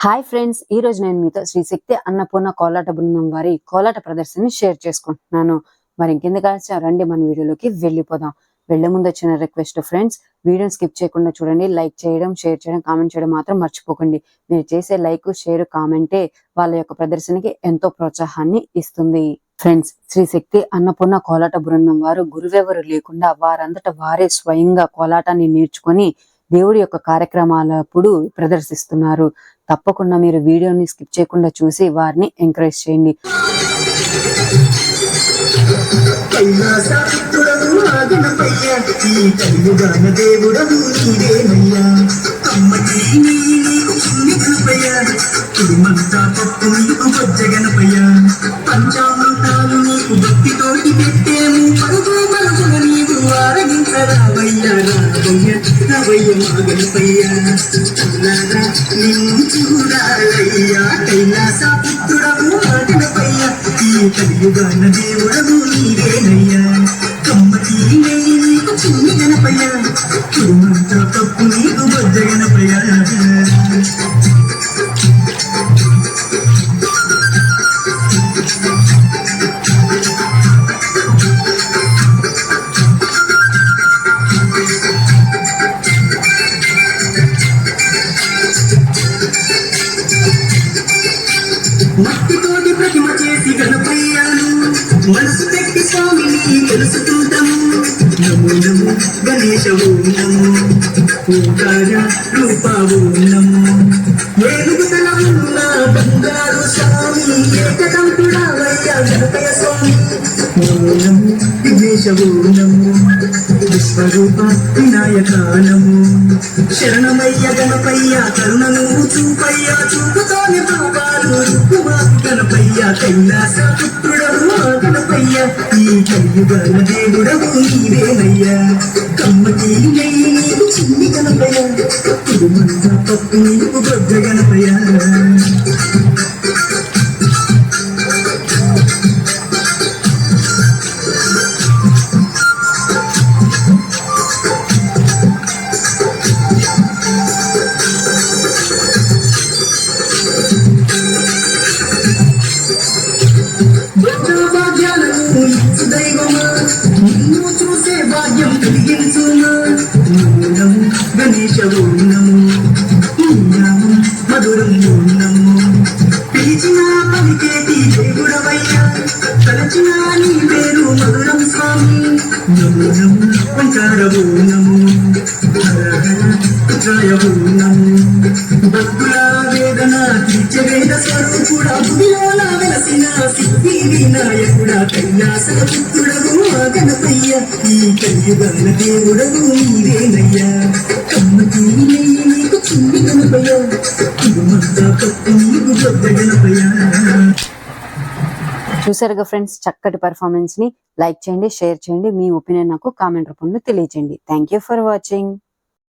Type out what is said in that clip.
Hi friends ఈ రోజు నేను మీతో శ్రీ శక్తి అన్నపూర్ణ కోలాట బృందం వారి కోలాట ప్రదర్శనని షేర్ చేసుకుంటున్నాను. మరి ఇంకెందుకు ఆలస్యం? రండి మన వీడియోలోకి వెళ్ళిపోదాం. వెళ్ళే ముందు వచ్చిన రిక్వెస్ట్ ఫ్రెండ్స్ వీడియోని స్కిప్ చేయకుండా చూడండి. లైక్ చేయడం షేర్ చేయడం కామెంట్ చేయడం మాత్రం మర్చిపోకండి. మీరు చేసే లైక్ షేర్ కామెంటే వాళ్ళ యొక్క ప్రదర్శనకి ఎంతో ప్రోత్సాహాన్ని ఇస్తుంది. ఫ్రెండ్స్ శ్రీ శక్తి అన్నపూర్ణ కోలాట బృందం వారు గురువెవరు లేకుండా వారంతట వారే స్వయంగా కోలాటాన్ని నేర్చుకొని దేవుడి యొక్క కార్యక్రమాలప్పుడు ప్రదర్శిస్తున్నారు. తప్పకుండా మీరు వీడియోని స్కిప్ చేయకుండా చూసి వారిని ఎంకరేజ్ చేయండి. కైలాసపుత్రుడవు అమ్మకి నీకు పప్పు నీకు బొజ్జ గణపయ్యా పంచామృతాలు నీకు పెట్టేము పరుగు పరుగున నీవు ఆరగించరావయ్యా రావయ్య రావయ్య మా గణపయ్యా నిన్ను చూడాలయ్యా కైలాసపుత్రుడవు ఆగనపయ్యా ఈ కలియుగాన దేవుడము నీవేనయ్యా కమ్మ నెయ్యి నీకు చిన్ని గణపయ్యా కురుమంతా పప్పు మట్టితోటి ప్రతిమ చేసి గణపయ్యాను మనసు పెట్టి స్వామిని తెలుసుకుంటాము నమో నమో గణేశ ఓం నమో. ఓంకార రూప ఓం నమో. ఏకదంతుడావయ్యా గణపయ విశ్వరూప వినాయక నమో శరణమయ్య గణపయ్య కరుణను చూపయ్య చూపుతోని రూపాలు రుక్కుమాకు గణపయ్య కైలాస పుత్రుడవు ఆ గణపయ్య ఈ కలియుగల దేవుడవు నీవేనయ్యా. కమ్మకి నెయ్యి నీవు చిన్ని గణపయ్య కుడుమంత పప్పు నీవు భద్ర గణపయ్య భాగ్యం కలిగించుమా నమో గణేశ ఓనము మధురం ఓనము పిలిచిన పలికేటి నమో నమో ఓంకార హర హర రుద్రాయ ఓం భక్తుల వేదన తీర్చే స్వరూపుడా గుడిలోన వెలసిన సిద్ధి వినాయకుడా కైలాస పుత్రుడవు గణపయ్య ఈ కలియుగల దేవుడవు నీవేనయ్యా కమ్మకి నెయ్యి నీకు చిన్ని గణపయ్య కుడుమంతా పప్పు నీకు పెద్ద గణపయ్య చూసారుగా ఫ్రెండ్స్ చక్కటి పర్ఫార్మెన్స్ని లైక్ చేయండి షేర్ చేయండి మీ ఒపీనియన్ నాకు కామెంట్ రూపంలో తెలియజేయండి థ్యాంక్ యూ ఫర్ వాచింగ్